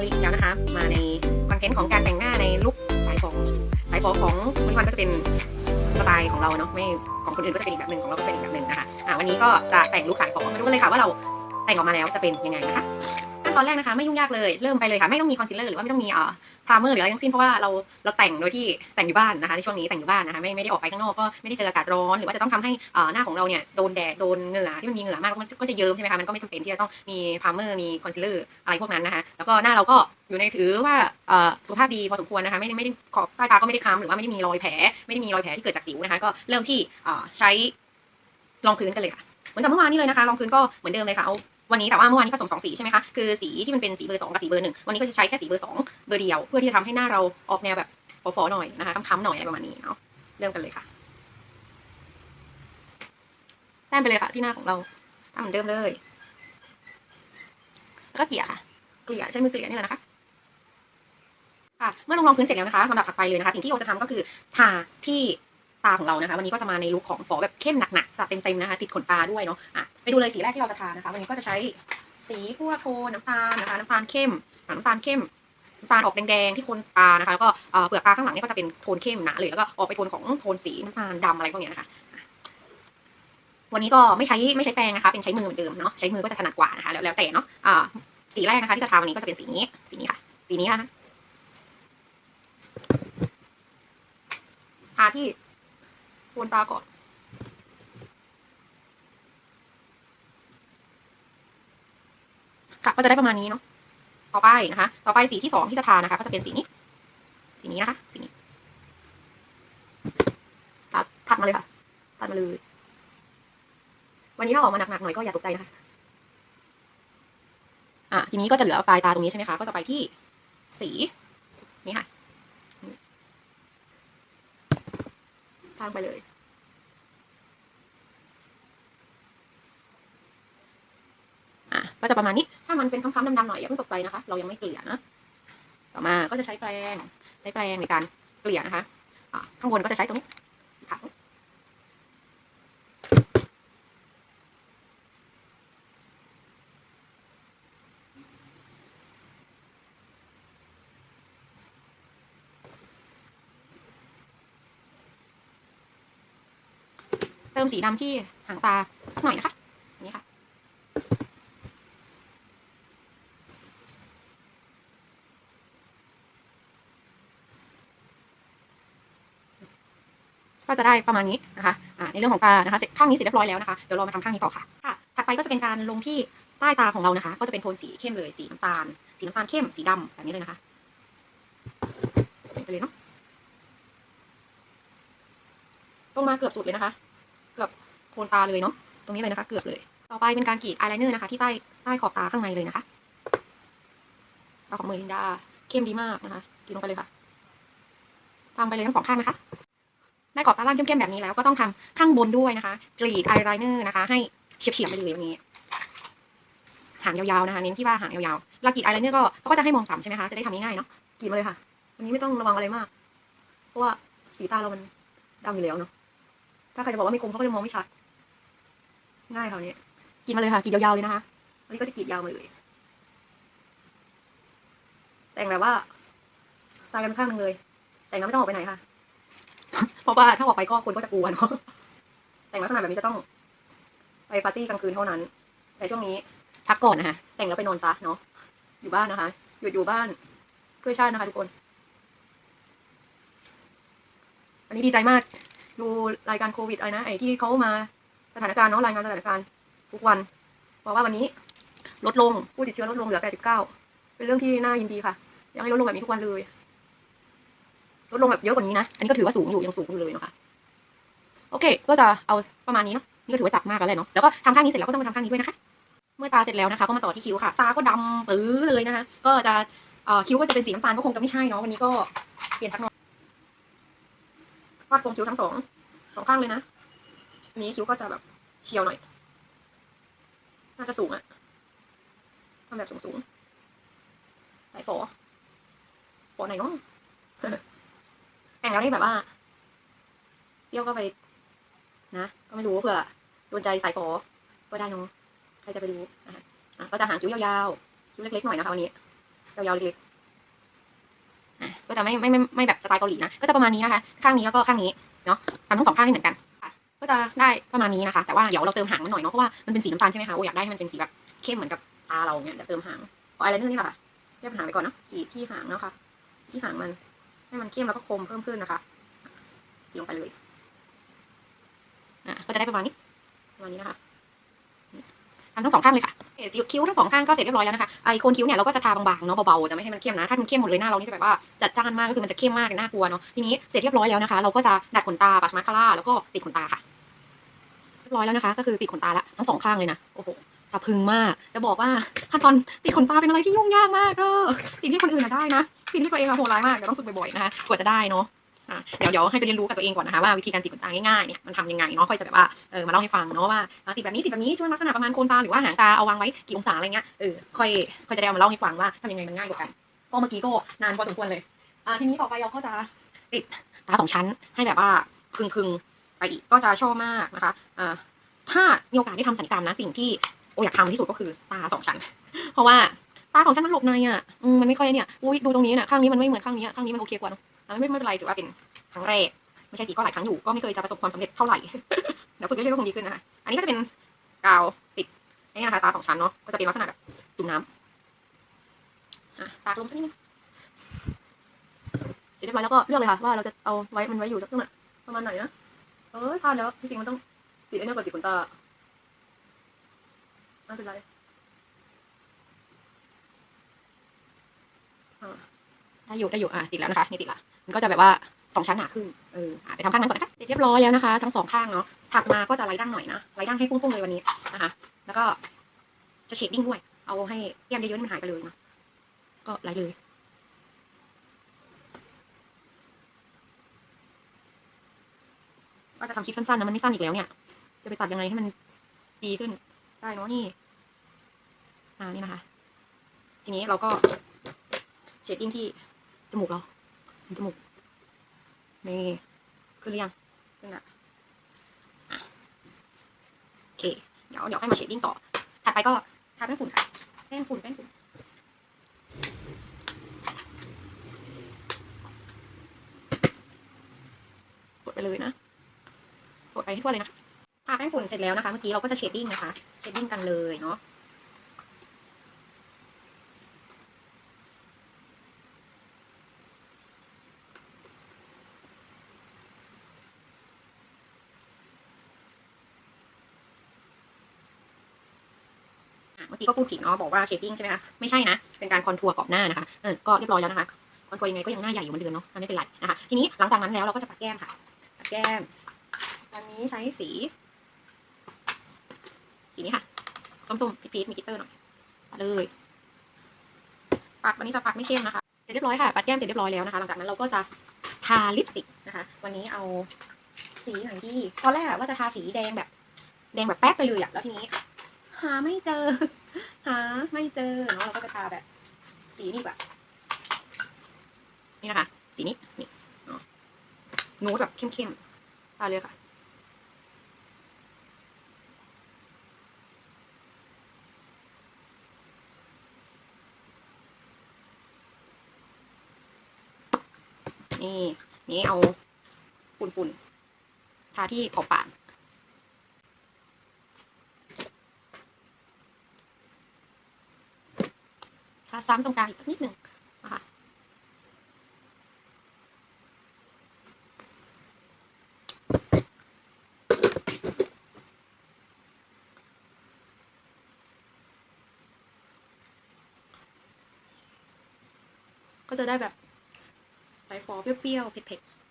มาลีอีกแล้วนะคะ มาในคอนเทนต์ของการแต่งหน้าในลุคสายฟองสายฟองของคุณวันก็จะเป็นสไตล์ของเราเนาะไม่ของคนอื่นก็จะเป็นอีกแบบหนึ่งของเราก็เป็นอีกแบบหนึ่งนะคะอ่าวันนี้ก็จะแต่งลุคสายฟองมาดูกันเลยค่ะว่าเราแต่งออกมาแล้วจะเป็นยังไงนะคะ ขั้นตอนแรกนะคะไม่ยุ่งยากเลยเริ่มไปเลยค่ะ ไม่ต้องมีคอนซีลเลอร์หรือว่าไม่ต้องมีเอ่อพรามเมอร์หรืออะไรทั้งสิ้นเพราะว่าเราเราแต่งโดยที่แต่งอยู่บ้านนะคะในช่วงนี้แต่งอยู่บ้านนะคะไม่ไม่ได้ออกไปข้างนอกก็ไม่ได้เจออากาศร้อนหรือว่าจะต้องทำให้เอ่อหน้าของเราเนี่ยโดนแดดโดนเหงื่อที่มันมีเหงื่อมากมันก็จะเยิ้มใช่ไหมคะมันก็ไม่จำเป็นที่จะต้องมีพรามเมอร์มีคอนซีลเลอร์อะไรพวกนั้นนะคะแล้วก็หน้าเราก็อยู่ในถือว่าเอ่อสุขภาพดีพอสมควรนะคะไม่ได้ไม่ได้ขอบใต้ตาก็ไม่ได้ค้ำหรือว่าไม่ได้มีรอยแผลไม่ได้มีรอยแผลที่เกิดจากสิวนะคะก็เริ่มที่เอ่อใช้รองพื้นกันเลยค่ะเหมือนกับเมื่อวานนี้เลยนะคะรองพื้นก็เหมือนเดิมเลยค่ะเอา วันนี้แต่ว่าเมื่อวานนี้ผสมสองสีใช่ไหมคะคือสีที่มันเป็นสีเบอร์สองกับสีเบอร์หนึ่งวันนี้ก็จะใช้แค่สีเบอร์สองเบอร์เดียวเพื่อที่จะทำให้หน้าเราออกแนวแบบฟอๆหน่อยนะคะค้ำๆหน่อยอะไรประมาณนี้เนาะเริ่มกันเลยค่ะแต้มไปเลยค่ะที่หน้าของเราทำเหมือนเดิมเลยแล้วก็เกลี่ยค่ะ เกลี่ยใช้มือเกลี่ยนี่แหละนะคะค่ะเมื่อลงรองพื้นเสร็จแล้วนะคะลำดับถัดไปเลยนะคะ สิ่งที่โอจะทำก็คือทาที่ ตาของเรานะคะ วันนี้ก็จะมาในลุคของฝอแบบเข้มหนักๆจัดเต็มๆนะคะ ติดขนตาด้วยเนาะอะไปดูเลยสีแรกที่เราจะทานะคะ วันนี้ก็จะใช้สีพวกโทนน้ำตาลนะคะ น้ำตาลเข้มน้ำตาลเข้มน้ำตาลออกแดงๆที่โคนตานะคะแล้วก็เปลือกตาข้างหลังเนี่ยก็จะเป็นโทนเข้มหนาเลยแล้วก็ออกไปโทนของโทนสีน้ำตาลดำอะไรพวกนี้นะคะวันนี้ก็ไม่ใช้ไม่ใช้แปรงนะคะ เป็นใช้มือเหมือนเดิมเนาะใช้มือก็จะถนัดกว่านะคะแล้วแล้วแต่เนาะอ่าสีแรกนะคะที่จะทาวันนี้ก็จะเป็นสีนี้สีนี้ค่ะ สีนี้นะคะทาที่ โคนตาก่อนค่ะก็จะได้ประมาณนี้เนาะต่อไปนะคะ ต่อไปสีที่สองที่จะทานะคะ ก็จะเป็นสีนี้ สีนี้นะคะ สีนี้ตัดถัดมาเลยค่ะตัดมาเลย วันนี้ถ้าออกมาหนักๆหน่อยก็อย่าตกใจนะคะ อะทีนี้ก็จะเหลือปลายตาตรงนี้ใช่ไหมคะ ก็จะไปที่สี นี่ค่ะ ทางไปเลย อะก็จะประมาณนี้ ถ้ามันเป็นค้ำๆดำๆหน่อยอย่าเพิ่งตกใจนะคะ เรายังไม่เกลี่ยนะ ต่อมาก็จะใช้แปรง ใช้แปรงในการเกลี่ยนะคะ ข้างบนก็จะใช้ตรงนี้สีขาว เติมสีดำที่หางตาสักหน่อยนะคะนี้ค่ะ ก็จะได้ประมาณนี้นะคะในเรื่องของตานะคะเสร็จข้างนี้เสร็จเรียบร้อยแล้วนะคะ เดี๋ยวเรามาทำข้างนี้ต่อค่ะค่ะ ถัดไปก็จะเป็นการลงที่ใต้ตาของเรานะคะ ก็จะเป็นโทนสีเข้มเลยสีน้ำตาล สีน้ำตาลเข้มสีดำแบบนี้เลยนะคะไปเลยเนาะลงมาเกือบสุดเลยนะคะ โคนตาเลยเนาะตรงนี้เลยนะคะ เกือบเลย ต่อไปเป็นการกรีดอายไลเนอร์นะคะ ที่ใต้ใต้ขอบตาข้างในเลยนะคะเอาของเมอรินดาเข้มดีมากนะคะกรีดลงไปเลยค่ะทำไปเลยทั้งสองข้างนะคะได้ขอบตาล่างเข้มๆแบบนี้แล้วก็ต้องทำข้างบนด้วยนะคะ กรีดอายไลเนอร์นะคะ ให้เฉียบๆไปเลยแบบนี้หางยาวๆนะคะเน้นที่ว่าหางยาวๆเวลากรีดอายไลเนอร์ก็เขาก็จะให้มองต่ำใช่ไหมคะจะได้ทำง่ายๆเนาะกรีดมาเลยค่ะวันนี้ไม่ต้องระวังอะไรมาก เพราะว่าสีตาเรามันดำอยู่แล้วเนาะถ้าใครจะบอกว่าไม่คมเขาก็จะมองไม่ชัด ง่ายค่ะวันนี้กรีดมาเลยค่ะกรีดยาวๆเลยนะคะวันนี้ก็จะกรีดยาวมาเลย แต่งแบบว่าตายกันข้างหนึงเลย แต่งแล้วไม่ต้องออกไปไหนค่ะ เพราะว่าถ้าออกไปก็คนก็จะกลัวเนาะแต่งลักษณะแบบนี้จะต้อง ไปปาร์ตี้กลางคืนเท่านั้น แต่ช่วงนี้พักก่อนนะคะแต่งแล้วไปนอนซะเนาะอยู่บ้านนะคะหยุดอยู่บ้านเพื่อชาตินะคะทุกคนวันนี้ดีใจมาก ดูรายการโควิดอะไรนะไอ้ที่เขามา สถานการณ์เนาะรายงานสถานการณ์ทุกวันบอกว่าวันนี้ลดลงผู้ติดเชื้อลดลงเหลือ 89 เป็นเรื่องที่น่ายินดีค่ะ อยากให้ลดลงแบบนี้ทุกวันเลย ลดลงแบบเยอะกว่านี้นะ อันนี้ก็ถือว่าสูงอยู่ยังสูงอยู่เลยนะคะ โอเค ก็จะเอาประมาณนี้เนาะ นี่ก็ถือว่าจับมากแล้วแหละเนาะ แล้วก็ทำข้างนี้เสร็จแล้วก็ต้องมาทำข้างนี้ด้วยนะคะ เมื่อตาเสร็จแล้วนะคะ ก็มาต่อที่คิ้วค่ะ ตาก็ดำปื้อเลยนะคะ ก็จะคิ้วก็จะเป็นสีน้ำตาลก็คงจะไม่ใช่เนาะ วันนี้ก็เปลี่ยนสักหน่อยวาดตรงคิ้วทั้งสองสองข้างเลยนะ นี้คิ้วก็จะแบบเฉียวหน่อย น่าจะสูงอะทำแบบสูงๆ ใส่ฝอฝอไหนเนาะแต่งแล้วนี่แบบว่าเที่ยวก็ไป นะ ก็ไม่รู้เผื่อโดนใจสายฝอก็ได้เนาะใครจะไปรู้นะคะอะก็จะหางคิ้วยาวๆ คิ้วเล็กๆหน่อยนะคะวันนี้ ยาวๆเล็กๆอะก็จะไม่ไม่ไม่ไม่แบบสไตล์เกาหลีนะ ก็จะประมาณนี้นะคะ ข้างนี้แล้วก็ข้างนี้ เนาะทำทั้งสองข้างให้เหมือนกัน ก็จะได้ประมาณนี้นะคะ แต่ว่าเดี๋ยวเราเติมหางมันหน่อยเนาะเพราะว่ามันเป็นสีน้ำตาลใช่ไหมคะโอ้อยากได้ให้มันเป็นสีแบบเข้มเหมือนกับตาเราเนี่ยเดี๋ยวเติมหางเอาอะไรเรื่องนี้แหละค่ะเรียบหางไปก่อนเนาะขีดที่หางเนาะค่ะที่หางมันให้มันเข้มแล้วก็คมเพิ่มขึ้นนะคะลงไปเลยอะก็จะได้ประมาณนี้ประมาณนี้นะคะทำทั้งสองข้างเลยค่ะเอคิ้วทั้งสองข้างก็เสร็จเรียบร้อยแล้วนะคะไอโคนคิ้วเนี่ยเราก็จะทาบางๆเนาะเบาๆจะไม่ให้มันเข้มนะถ้ามันเข้มหมดเลยหน้าเรานี่จะแบบว่าจัดจ้านมากก็คือมันจะเข้มมากน่ากลัวเนาะทีนี้เสร็จเรียบร้อยแล้วนะคะ เราก็จะดัดขนตาปัสมาคาร่าแล้วก็ติดขนตาค่ะ บร้อยแล้วนะคะ ก็คือติดขนตาละทั้งสองข้างเลยนะโอ้โหสะพึงมาก จะบอกว่าขั้นตอนติดขนตาเป็นอะไรที่ยุ่งยากมากเออติดที่คนอื่นอะได้นะติดที่ตัวเองอะโหดร้ายมากเดี๋ยวต้องฝึกบ่อยๆนะคะกว่าจะได้เนาะเดี๋ยวเดี๋ยวให้ไปเรียนรู้กับตัวเองก่อนนะคะว่าวิธีการติดขนตาง่ายๆเนี่ยมันทำยังไงเนาะค่อยจะแบบว่าเออมาเล่าให้ฟังเนาะว่าติดแบบนี้ติดแบบนี้ช่วงลักษณะประมาณโคนตาหรือว่าหางตาเอาวางไว้กี่องศาอะไรเงี้ยเออค่อยค่อยจะได้เอามาเล่าให้ฟังว่าทำยังไงมันง่ายกว่ากันก็เมื่อกี้ก็นานพอสมควรเลยอ่าทีนี้ต่อไปเราก็จะติดตาสองชั้นให้แบบว่าคึงคึง ไปอีกก็จะชอบมากนะคะอ่าถ้ามีโอกาสได้ทำศัลยกรรมนะสิ่งที่โออยากทำที่สุดก็คือตาสองชั้น เพราะว่าตาสองชั้นมันหลบในอะอืมมันไม่ค่อยเนี่ยอุ้ยดูตรงนี้เนี่ยข้างนี้มันไม่เหมือนข้างนี้อะข้างนี้มันโอเคกว่าเนอะอ่ไม่ไม่เป็นไรถือว่าเป็นครั้งแรกไม่ใช่สิก็หลายครั้งอยู่ก็ไม่เคยจะประสบความสำเร็จเท่าไหร่เดี๋ยวฝึกเรื่อยๆก็คงดีขึ้นนะคะอันนี้ก็จะเป็นกาวติดนี่นะคะตาสองชั้นเนาะก็จะเป็นลักษณะแบบจุ่มน้ำตากลมสักนิดนึงเสร็จเรียบร้อยแล้วก็เลือกเลยค่ะว่าเราจะเอาไว้มันไว้อยู่สักประมาณประมาณไหนนะ เออพลาดแล้วจริงๆมันต้องติดไอ้เนี่ยก่อนติดขนตาไม่เป็นไรอ่าได้อยู่ได้อยู่อะติดแล้วนะคะนี่ติดละมันก็จะแบบว่าสองชั้นหนาขึ้นเออไปทำข้างนั้นก่อนนะคะเสร็จเรียบร้อยแล้วนะคะ ทั้งสองข้างเนาะถัดมาก็จะไล่ดั้งหน่อยนะไล่ดั้งให้ปุ้งๆเลยวันนี้นะคะ แล้วก็จะเชดดิ้งด้วย เอาให้แก้มเยอะๆนี่มันหายไปเลยเนาะก็ไล่เลย ก็จะทำคลิปสั้นๆนะมันไม่สั้นอีกแล้วเนี่ย จะไปตัดยังไงให้มันดีขึ้น ได้เนาะนี่ อ่านี่นะคะ ทีนี้เราก็เชดดิ้งที่จมูกเราจมูกนี่ขึ้นหรือยังขึ้นอะโอเค เดี๋ยวเดี๋ยวให้มาเชดดิ้งต่อ ถัดไปก็ทาแป้งฝุ่นค่ะแป้งฝุ่นแป้งฝุ่นกดไปเลยนะ ไปทั่วเลยนะทาแป้งฝุ่นเสร็จแล้วนะคะเมื่อกี้เราก็จะเชดดิ้งนะคะเชดดิ้งกันเลยเนาะอะเมื่อกี้ก็พูดผิดเนาะบอกว่าเชดดิ้งใช่ไหมคะไม่ใช่นะ เป็นการคอนทัวร์กรอบหน้านะคะเออก็เรียบร้อยแล้วนะคะคอนทัวร์ยังไงก็ยังหน้าใหญ่อยู่เหมือนเดิมเนาะไม่เป็นไรนะคะ ทีนี้หลังจากนั้นแล้วเราก็จะปัดแก้มค่ะปัดแก้ม อันนี้ใช้สีสีนี้ค่ะส้มๆพีชมีกิตเตอร์หน่อยปัดเลยปัดวันนี้จะปัดไม่เข้มนะคะเสร็จเรียบร้อยค่ะ ปัดแก้มเสร็จเรียบร้อยแล้วนะคะ หลังจากนั้นเราก็จะทาลิปสติกนะคะ วันนี้เอาสีไหนดีตอนแรกว่าจะทาสีแดงแบบ แดงแบบแป๊กไปเลยอะแล้วทีนี้ หาไม่เจอ หาไม่เจอเนาะเราก็จะทาแบบ สีนี่แบบนี่นะคะ สีนี้นี่เนาะนูดแบบเข้มๆทาเลยค่ะ นี่ นี่เอาฝุ่นๆทาที่ขอบปากทาซ้ำตรงกลางอีกสักนิดหนึ่งนะคะก็จะได้แบบ สายฟอเปรี้ยวๆเผ็ดๆ